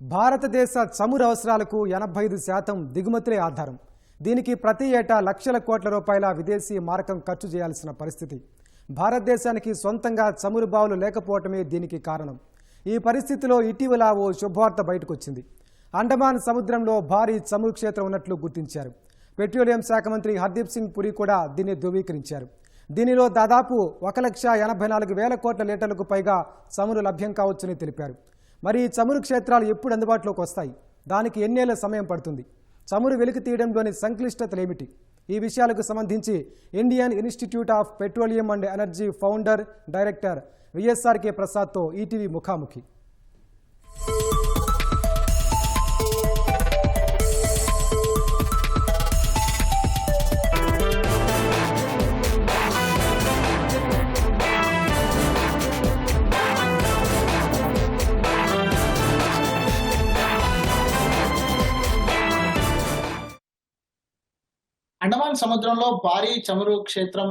భారతదేశ చమురు అవసరాలకు ఎనభై ఐదు శాతం దిగుమతులే ఆధారం. దీనికి ప్రతి ఏటా లక్షల కోట్ల రూపాయల విదేశీ మారకం ఖర్చు చేయాల్సిన పరిస్థితి. భారతదేశానికి సొంతంగా చమురు బావులు లేకపోవటమే దీనికి కారణం. ఈ పరిస్థితిలో ఇటీవల ఓ శుభవార్త బయటకొచ్చింది. అండమాన్ సముద్రంలో భారీ చమురు క్షేత్రం ఉన్నట్లు గుర్తించారు. పెట్రోలియం శాఖ మంత్రి హర్దీప్ సింగ్ పురి కూడా దీన్ని ధృవీకరించారు. దీనిలో దాదాపు ఒక లక్ష ఎనభై నాలుగు వేల కోట్ల లీటర్లకు పైగా చమురు లభ్యం కావచ్చని తెలిపారు. మరి ఈ చమురు క్షేత్రాలు ఎప్పుడు అందుబాటులోకి వస్తాయి? దానికి ఎన్నేళ్ళ సమయం పడుతుంది? చమురు వెలికి తీయడంలోని సంక్లిష్టతలు ఏమిటి ఈ విషయాలకు సంబంధించి Indian Institute of Petroleum and Energy founder director VSRK ప్రసాద్తో ETV ముఖాముఖి. సముద్రంలో భారీ చమురు క్షేత్రం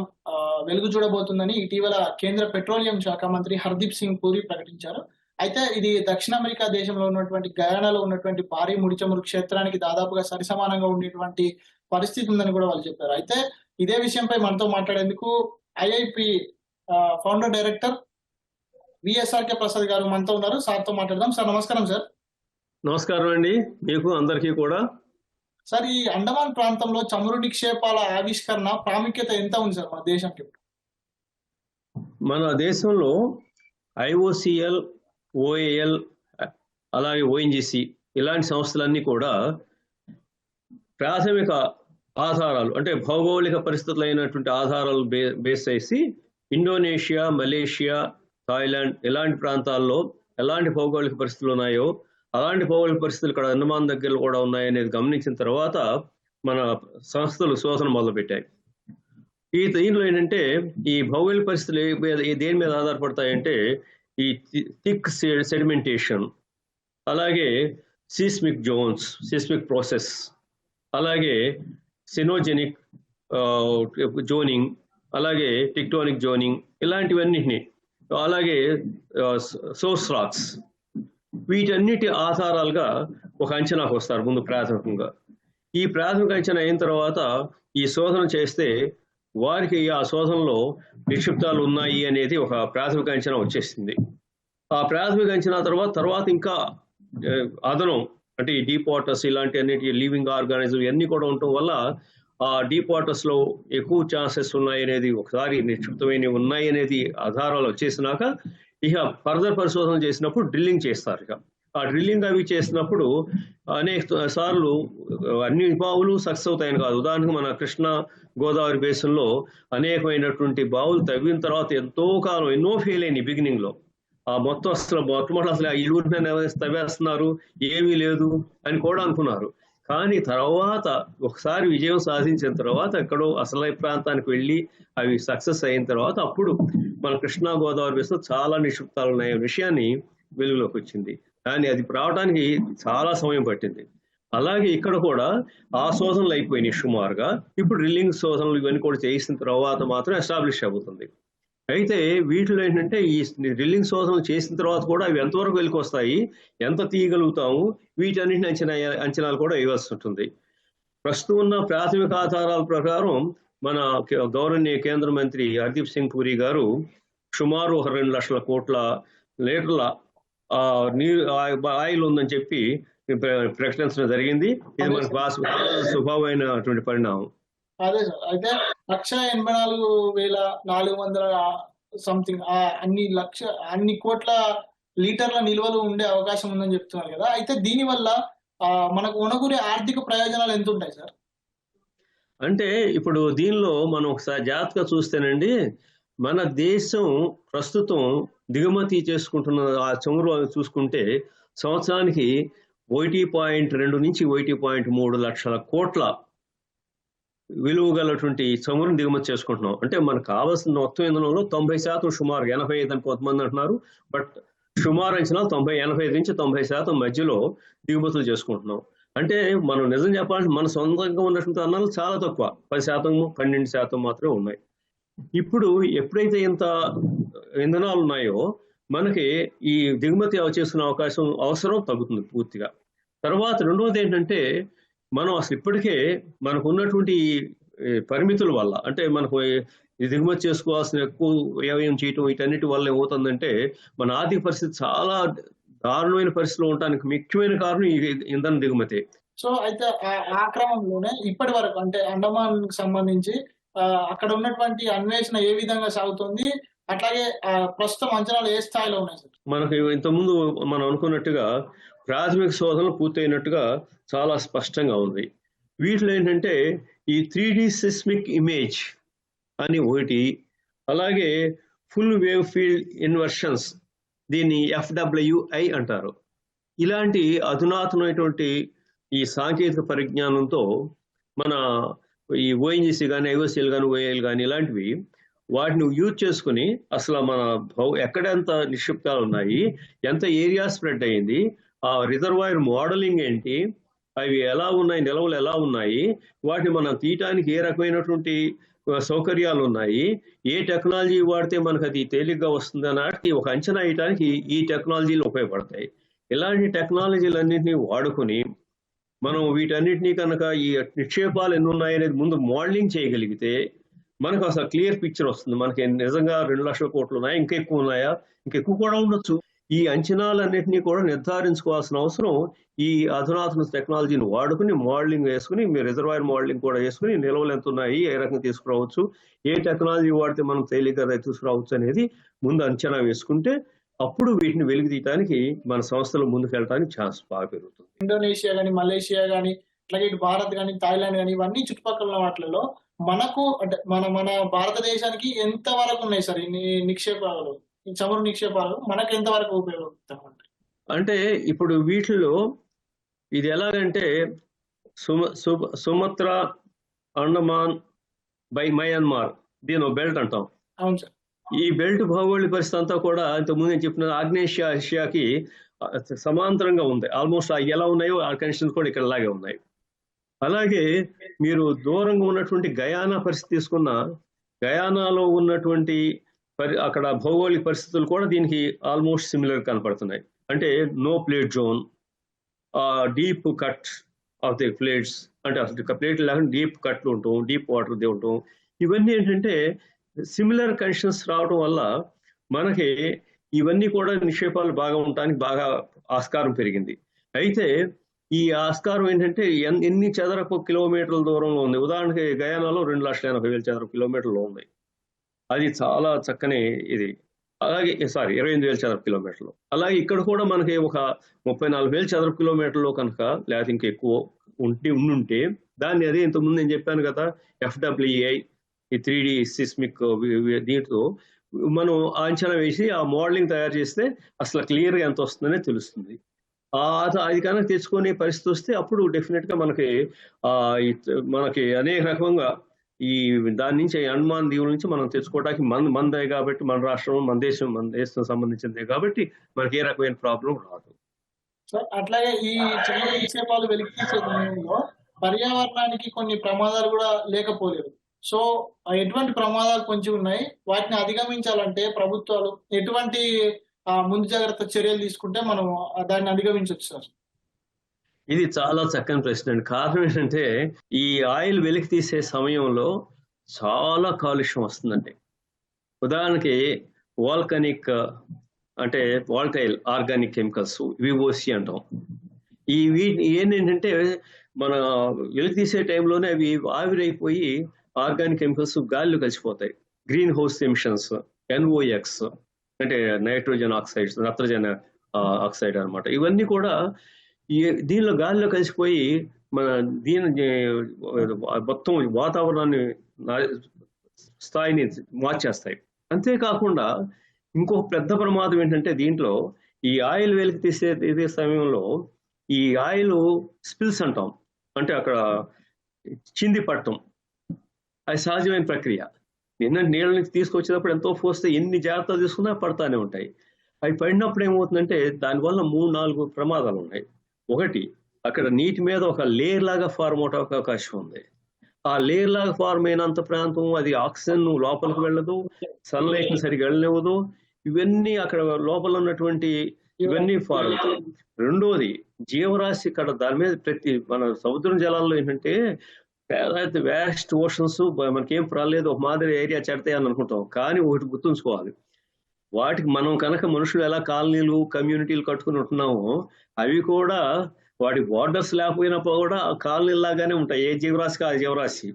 వెలుగు చూడబోతుందని ఇటీవల కేంద్ర పెట్రోలియం శాఖ మంత్రి హర్దీప్ సింగ్ పూరి ప్రకటించారు. అయితే ఇది దక్షిణ అమెరికా దేశంలో ఉన్నటువంటి గయానాలో ఉన్నటువంటి భారీ ముడి చమురు క్షేత్రానికి దాదాపుగా సరిసమానంగా ఉండేటువంటి పరిస్థితి ఉందని కూడా వాళ్ళు చెప్పారు. అయితే ఇదే విషయంపై మనతో మాట్లాడేందుకు IIP founder director VSRK Prasad గారు మనతో ఉన్నారు. సార్తో మాట్లాడదాం. సార్ నమస్కారం సార్. నమస్కారం అండి. మీకు అందరికీ కూడా సార్ ఈ అండమాన్ ప్రాంతంలో చమురు నిక్షేపాల ఆవిష్కరణ ప్రాముఖ్యత ఎంత ఉంది సార్ మన దేశానికి మన దేశంలో ఐఓసిఎల్ ఓఏఎల్ అలాగే ఓఎన్జిసి ఇలాంటి సంస్థలన్నీ కూడా ప్రాథమిక ఆధారాలు అంటే భౌగోళిక పరిస్థితులైనటువంటి ఆధారాలు బే బేస్ చేసి ఇండోనేషియా మలేషియా థాయిలాండ్ ఇలాంటి ప్రాంతాల్లో ఎలాంటి భౌగోళిక పరిస్థితులు ఉన్నాయో అలాంటి భౌగోళిక పరిస్థితులు ఇక్కడ అండమాన్ దగ్గర కూడా ఉన్నాయనేది గమనించిన తర్వాత మన సంస్థలు శోధన మొదలుపెట్టాయి. ఈ దీనిలో ఏంటంటే ఈ భౌగోళిక పరిస్థితులు ఏ దేని మీద ఆధారపడతాయంటే ఈ థిక్ సెడిమెంటేషన్ అలాగే సీస్మిక్ జోన్స్ సీస్మిక్ ప్రాసెస్ అలాగే సినోజెనిక్ జోనింగ్ అలాగే టిక్టోనిక్ జోనింగ్ ఇలాంటివన్నింటినీ అలాగే సోర్స్ రాక్స్ వీటన్నిటి ఆధారాలుగా ఒక అంచనాకు వస్తారు ముందు ప్రాథమికంగా. ఈ ప్రాథమిక అంచనా అయిన తర్వాత ఈ శోధన చేస్తే వారికి ఆ శోధనలో నిక్షిప్తాలు ఉన్నాయి అనేది ఒక ప్రాథమిక అంచనా వచ్చేసింది. ఆ ప్రాథమిక అంచనా తర్వాత తర్వాత ఇంకా అదనం అంటే ఈ డీప్ వాటర్స్ ఇలాంటి అన్నిటి లివింగ్ ఆర్గానిజం ఇవన్నీ కూడా ఉండటం వల్ల ఆ డీప్ వాటర్స్లో ఎక్కువ ఛాన్సెస్ ఉన్నాయి అనేది ఒకసారి నిక్షిప్తమైనవి ఉన్నాయి అనేది ఆధారాలు వచ్చేసినాక ఇక ఫర్దర్ పరిశోధన చేసినప్పుడు డ్రిల్లింగ్ చేస్తారు ఇక ఆ డ్రిల్లింగ్ అవి చేసినప్పుడు అనేక సార్లు అన్ని బావులు సక్సెస్ అవుతాయని కాదు. ఉదాహరణకు మన కృష్ణ గోదావరి బేసిన్లో అనేకమైనటువంటి బావులు తవ్విన తర్వాత ఎంతో కాలం ఎన్నో ఫెయిల్ అయినాయి బిగినింగ్లో. ఆ మొత్తం అసలు మొట్టమొదటి అసలు ఈ ఊరి మీద తవ్వేస్తున్నారు? ఏమీ లేదు అని కూడా అనుకున్నారు. కానీ తర్వాత ఒకసారి విజయం సాధించిన తర్వాత ఎక్కడో అసలై ప్రాంతానికి వెళ్ళి అవి సక్సెస్ అయిన తర్వాత అప్పుడు మన కృష్ణా గోదావరి బేస్లో చాలా నిక్షిప్తాలు ఉన్నాయి విషయాన్ని వెలుగులోకి వచ్చింది. కానీ అది రావడానికి చాలా సమయం పట్టింది. అలాగే ఇక్కడ కూడా ఆ శోధనలు అయిపోయినాయి సుమారుగా. ఇప్పుడు డ్రిల్లింగ్ శోధనలు ఇవన్నీ కూడా చేసిన తర్వాత మాత్రం ఎస్టాబ్లిష్ అవుతుంది. అయితే వీటిలో ఏంటంటే ఈ డ్రిల్లింగ్ శోధనలు చేసిన తర్వాత కూడా అవి ఎంతవరకు వెళ్ళికొస్తాయి ఎంత తీయగలుగుతాము వీటన్నిటిని అంచనా అంచనాలు కూడా వేయవలసి ఉంటుంది. ప్రస్తుతం ఉన్న ప్రాథమిక ఆధారాల ప్రకారం మన గౌరవనీయ కేంద్ర మంత్రి హర్దీప్ సింగ్ పూరి గారు సుమారు ఒక రెండు లక్షల కోట్ల లీటర్ల ఆ, నీరు ఆయిల్ ఉందని చెప్పి ప్ర- ప్రకటించడం జరిగింది. ఇది మనకు శుభమైనటువంటి పరిణామం. అదే సార్. అయితే లక్ష ఎనభై నాలుగు వేల నాలుగు వందల సంథింగ్ అన్ని లక్ష అన్ని కోట్ల లీటర్ల నిల్వలు ఉండే అవకాశం ఉందని చెప్తున్నారు కదా. అయితే దీని వల్ల ఆ, మనకు ఉనగురే ఆర్థిక ప్రయోజనాలు ఎంత ఉంటాయి సార్? అంటే ఇప్పుడు దీనిలో మనం ఒకసారి జాగ్రత్తగా చూస్తేనండి మన దేశం ప్రస్తుతం దిగుమతి చేసుకుంటున్న ఆ చమురు చూసుకుంటే సంవత్సరానికి ఒకటి పాయింట్ రెండు నుంచి ఒకటి పాయింట్ మూడు లక్షల కోట్ల విలువ గలటువంటి చమురుని దిగుమతి చేసుకుంటున్నాం. అంటే మనకు కావాల్సిన మొత్తం ఇంధనంలో తొంభై శాతం సుమారు ఎనభై ఐదు అని కొంతమంది అంటున్నారు బట్ సుమారు అంచనా తొంభై ఎనభై ఐదు నుంచి తొంభై శాతం మధ్యలో దిగుమతులు చేసుకుంటున్నాం. అంటే మనం నిజం చెప్పాలంటే మన సొంతంగా ఉన్నటువంటి అన్నాలు చాలా తక్కువ. పది శాతం పన్నెండు శాతం మాత్రమే ఉన్నాయి. ఇప్పుడు ఎప్పుడైతే ఇంత ఇంధనాలు ఉన్నాయో మనకి ఈ దిగుమతి చేసుకునే అవకాశం అవసరం తగ్గుతుంది పూర్తిగా. తర్వాత రెండవది ఏంటంటే మనం అసలు ఇప్పటికే మనకు ఉన్నటువంటి పరిమితుల వల్ల అంటే మనకు దిగుమతి చేసుకోవాల్సిన ఎక్కువ వ్యయం చేయటం వీటన్నిటి వల్ల ఏమవుతుందంటే మన ఆర్థిక పరిస్థితి చాలా దారుణమైన పరిస్థితిలో ఉండడానికి ముఖ్యమైన కారణం ఈ ఇంధన దిగుమతి. సో అయితే ఆ- క్రమంలోనే ఇప్పటి వరకు అంటే అండమాన్ సంబంధించి అక్కడ ఉన్నటువంటి అన్వేషణ ఏ విధంగా సాగుతుంది అట్లాగే ప్రస్తుతం అంచనాలు ఏ స్థాయిలో ఉన్నాయి సార్? మనకి ఇంతకుముందు మనం అనుకున్నట్టుగా ప్రాథమిక శోధనలు పూర్తయినట్టుగా చాలా స్పష్టంగా ఉంది. వీటిలో ఏంటంటే ఈ త్రీ డి సిస్మిక్ ఇమేజ్ అని ఒకటి అలాగే ఫుల్ వేవ్ ఫీల్డ్ ఇన్వర్షన్స్ దీన్ని ఎఫ్డబ్ల్యూఐ అంటారు. ఇలాంటి అధునాతనమైనటువంటి ఈ సాంకేతిక పరిజ్ఞానంతో మన ఈ ఓఎన్జీసీ కానీ ఐఓసీలు కానీ ఓఏలు కానీ ఇలాంటివి వాటిని యూజ్ చేసుకుని అసలు మన భౌ- ఎక్కడ ఎంత నిక్షిప్తాలు ఉన్నాయి ఎంత ఏరియా స్ప్రెడ్ అయ్యింది ఆ రిజర్వాయర్ మోడలింగ్ ఏంటి అవి ఎలా ఉన్నాయి నిల్వలు ఎలా ఉన్నాయి వాటిని మనం తీయటానికి ఏ రకమైనటువంటి సౌకర్యాలు ఉన్నాయి ఏ టెక్నాలజీ వాడితే మనకు అది తేలిగ్గా వస్తుంది అన్నది ఒక అంచనా వేయడానికి ఈ టెక్నాలజీలు ఉపయోగపడతాయి. ఇలాంటి టెక్నాలజీలన్నింటినీ వాడుకొని మనం వీటన్నిటినీ కనుక ఈ నిక్షేపాలు ఎన్ని ఉన్నాయనేది ముందు మోడలింగ్ చేయగలిగితే మనకు అసలు క్లియర్ పిక్చర్ వస్తుంది. మనకి నిజంగా రెండు లక్షల కోట్లు ఉన్నాయా? ఇంకా ఎక్కువ ఉన్నాయా? ఇంకెక్కువ కూడా ఉండొచ్చు. ఈ అంచనాలన్నింటినీ కూడా నిర్ధారించుకోవాల్సిన అవసరం ఈ అధునాతన టెక్నాలజీని వాడుకుని మోడలింగ్ వేసుకుని మీ రిజర్వాయర్ మోడలింగ్ కూడా వేసుకుని నిల్వలు ఎంత ఉన్నాయి ఏ రకంగా తీసుకురావచ్చు ఏ టెక్నాలజీ వాడితే మనం తేలికగా తీసుకురావచ్చు అనేది ముందు అంచనా వేసుకుంటే అప్పుడు వీటిని వెలికి తీయడానికి మన సంస్థలు ముందుకు వెళ్ళడానికి ఛాన్స్ బాగా పెరుగుతుంది. ఇండోనేషియా కానీ మలేషియా కానీ అట్లాగే ఇటు భారత్ కానీ థాయిలాండ్ కానీ ఇవన్నీ చుట్టుపక్కల ఉన్న వాటిలో మనకు అంటే మన మన భారతదేశానికి ఎంత వరకు ఉన్నాయి సార్ ఇన్ని నిక్షేపాలు? ఈ చమురు నిక్షేపాలు మనకు ఎంత వరకు ఉపయోగపడతాయి? అంటే ఇప్పుడు వీటిలో ఇది ఎలాగంటే సుమ సుమ సుమత్ర అండమాన్ బై మయన్మార్ దీని ఒక బెల్ట్ అంటాం. అవును సార్. ఈ బెల్ట్ భౌగోళిక పరిస్థితి అంతా కూడా ఇంతకుముందు నేను చెప్పిన ఆగ్నేషియా ఏషియాకి సమాంతరంగా ఉంది. ఆల్మోస్ట్ ఎలా ఉన్నాయో ఆ కండిషన్స్ కూడా ఇక్కడ అలాగే ఉన్నాయి. అలాగే మీరు దూరంగా ఉన్నటువంటి గయానా పరిస్థితి తీసుకున్న గయానాలో ఉన్నటువంటి పరి అక్కడ భౌగోళిక పరిస్థితులు కూడా దీనికి ఆల్మోస్ట్ సిమిలర్ కనపడుతున్నాయి. అంటే no plate zone deep cut of the plates అంటే అసలు ప్లేట్ లేకుండా డీప్ కట్లు ఉంటాం డీప్ వాటర్ ది ఉంటాం. ఇవన్నీ ఏంటంటే సిమిలర్ కండిషన్స్ రావడం వల్ల మనకి ఇవన్నీ కూడా నిక్షేపాలు బాగా ఉండటానికి బాగా ఆస్కారం పెరిగింది. అయితే ఈ ఆస్కారం ఏంటంటే ఎన్ని చదరపు కిలోమీటర్ల దూరంలో ఉంది? ఉదాహరణకి గయానాలో రెండు లక్షల ఎనభై వేల చదరపు కిలోమీటర్లు ఉన్నాయి. అది చాలా చక్కని ఇది. అలాగే సారీ ఇరవై ఎనిమిది వేల చదరపు కిలోమీటర్లు. అలాగే ఇక్కడ కూడా మనకి ఒక ముప్పై నాలుగు వేల చదరపు కిలోమీటర్లు కనుక లేకపోతే ఇంకా ఎక్కువ ఉంటే ఉండుంటే దాన్ని అదే ఇంతకుముందు నేను చెప్పాను కదా ఎఫ్డబ్ల్యూఐ ఈ త్రీ డి సిస్మిక్ దీంతో మనం అంచనా వేసి ఆ మోడలింగ్ తయారు చేస్తే అసలు క్లియర్గా ఎంత వస్తుందనే తెలుస్తుంది. ఆ అది- కనుక తెచ్చుకునే పరిస్థితి వస్తే అప్పుడు డెఫినెట్గా మనకి మనకి అనేక రకంగా ఈ దాని నుంచి అండమాన్ దీవుల నుంచి మనం తెచ్చుకోవడానికి మన మనదే కాబట్టి మన రాష్ట్రం మన దేశం మన దేశం సంబంధించిందే కాబట్టి మనకి ఏ రకమైన ప్రాబ్లం రాదు. సార్ అట్లాగే ఈ చిన్న నిక్షేపాలు వెలికి తీసే సమయంలో పర్యావరణానికి కొన్ని ప్రమాదాలు కూడా లేకపోలేదు. సో ఎటువంటి ప్రమాదాలు పొంచి ఉన్నాయి? వాటిని అధిగమించాలంటే ప్రభుత్వాలు ఎటువంటి ముందు జాగ్రత్త చర్యలు తీసుకుంటే మనం దాన్ని అధిగమించవచ్చు సార్? ఇది చాలా చక్కని ప్రశ్న అండి. కారణం ఏంటంటే ఈ ఆయిల్ వెలికి తీసే సమయంలో చాలా కాలుష్యం వస్తుందండి. ఉదాహరణకి వాల్కనిక్ అంటే వాల్టైల్ ఆర్గానిక్ కెమికల్స్ విఓసి అంటాం. ఈ వీటి ఏంటంటే మన వెలికి తీసే టైంలోనే అవి ఆవిరైపోయి ఆర్గానిక్ కెమికల్స్ గాలిలో కలిసిపోతాయి. Greenhouse emissions N O X అంటే నైట్రోజన్ ఆక్సైడ్స్ నత్రజన్ ఆక్సైడ్ అనమాట ఇవన్నీ కూడా ఈ దీనిలో గాలిలో కలిసిపోయి మన దీని మొత్తం వాతావరణాన్ని స్థాయిని మార్చేస్తాయి. అంతేకాకుండా ఇంకొక పెద్ద ప్రమాదం ఏంటంటే దీంట్లో ఈ ఆయిల్ వెలికి తీసే తీసే సమయంలో ఈ ఆయిల్ స్పిల్స్ అంటాం. అంటే అక్కడ చింది పట్టడం. అది సహజమైన ప్రక్రియ. నిన్న నీళ్ళ నుంచి తీసుకొచ్చేటప్పుడు ఎంతో పోస్తే ఎన్ని జాగ్రత్తలు తీసుకున్నా పడతానే ఉంటాయి. అవి పడినప్పుడు ఏమవుతుందంటే దానివల్ల మూడు నాలుగు ప్రమాదాలు ఉన్నాయి. ఒకటి అక్కడ నీటి మీద ఒక లేయర్ లాగా ఫార్మ్ అవడానికి అవకాశం ఉంది. ఆ లేయర్ లాగా ఫార్మ్ అయినంత ప్రాంతం అది ఆక్సిజన్ లోపలికి వెళ్ళదు సన్లైట్ సరిగా వెళ్ళనివ్వదు. ఇవన్నీ అక్కడ లోపల ఉన్నటువంటి ఇవన్నీ ఫార్మ్ రెండోది జీవరాశి ఇక్కడ దాని మీద ప్రతి మన సముద్రం జలాల్లో ఏంటంటే పెద్ద వేస్ట్ ఓషన్స్ మనకేం రాలేదు ఒక మాదిరి ఏరియా చెడతాయని అనుకుంటాం. కానీ ఒకటి గుర్తుంచుకోవాలి. వాటికి మనం కనుక మనుషులు ఎలా కాలనీలు కమ్యూనిటీలు కట్టుకుని ఉంటున్నామో అవి కూడా వాటి బార్డర్స్ లేకపోయినప్పుడు కూడా కాలనీలు లాగానే ఉంటాయి. ఏ జీవరాశికి ఆ జీవరాశి?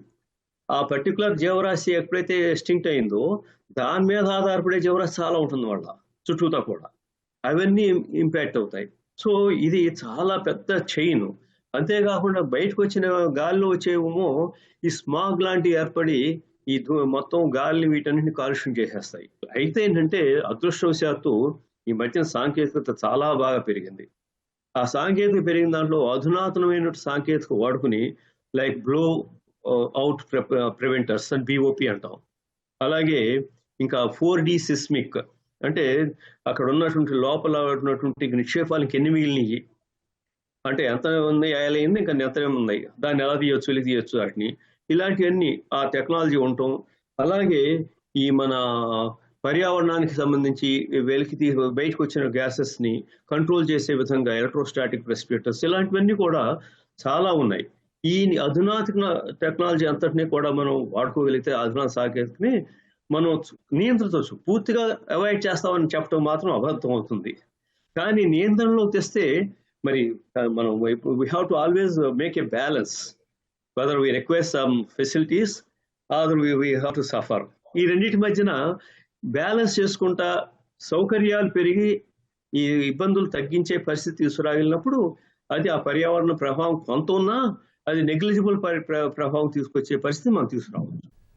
ఆ పర్టికులర్ జీవరాశి ఎప్పుడైతే ఎస్టింక్ట్ అయిందో దాని మీద ఆధారపడే జీవరాశి చాలా ఉంటుంది వాళ్ళ చుట్టూతా కూడా. అవన్నీ ఇంపాక్ట్ అవుతాయి. సో ఇది చాలా పెద్ద చైన్ అంతేకాకుండా బయటకు వచ్చిన గాలిలో వచ్చేవేమో ఈ స్మాగ్ లాంటివి ఏర్పడి ఈ మొత్తం గాలిని వీటన్నిటిని కాలుష్యం చేసేస్తాయి. అయితే ఏంటంటే అదృష్టవశాత్తు ఈ మధ్య సాంకేతికత చాలా బాగా పెరిగింది. ఆ సాంకేతిక పెరిగిన దాంట్లో అధునాతనమైన సాంకేతిక వాడుకుని లైక్ బ్లో అవుట్ ప్రివెంటర్స్ అని బిఓపి అంటాం. అలాగే ఇంకా ఫోర్ డి సిస్మిక్ అంటే అక్కడ ఉన్నటువంటి లోపల ఉన్నటువంటి నిక్షేపాలకి ఎన్ని మిగిలినవి అంటే ఎంత ఉంది అయింది ఇంకా ఎంత ఉన్నాయి? దాన్ని ఎలా తీయొచ్చు వెళ్ళి తీయొచ్చు వాటిని? ఇలాంటివన్నీ ఆ టెక్నాలజీ ఉండటం. అలాగే ఈ మన పర్యావరణానికి సంబంధించి వెలికి తీ బయటకు వచ్చిన గ్యాసెస్ని కంట్రోల్ చేసే విధంగా ఎలక్ట్రోస్టాటిక్ రెస్పిరేటర్స్ ఇలాంటివన్నీ కూడా చాలా ఉన్నాయి. ఈ అధునాతన టెక్నాలజీ అంతటినీ కూడా మనం వాడుకోగలిగితే అధునా సాంకేతికని మనం నియంత్రించవచ్చు. పూర్తిగా అవాయిడ్ చేస్తామని చెప్పడం మాత్రం అబద్ధం అవుతుంది. కానీ నియంత్రణలో తెస్తే మరి మనం we have to always make a balance whether we request some facilities or we have to suffer ఈ రెండింటి మధ్యన బ్యాలెన్స్ చేసుకుంటా సౌకర్యాలు పెరిగి ఈ ఇబ్బందులు తగ్గించే పరిస్థితి తీసుకురాగలిగినప్పుడు అది ఆ పర్యావరణ ప్రభావం కొంత ఉన్నా అది నెగ్లిజిబుల్ ప్రభావం తీసుకొచ్చే పరిస్థితి మనం తీసుకురావచ్చు.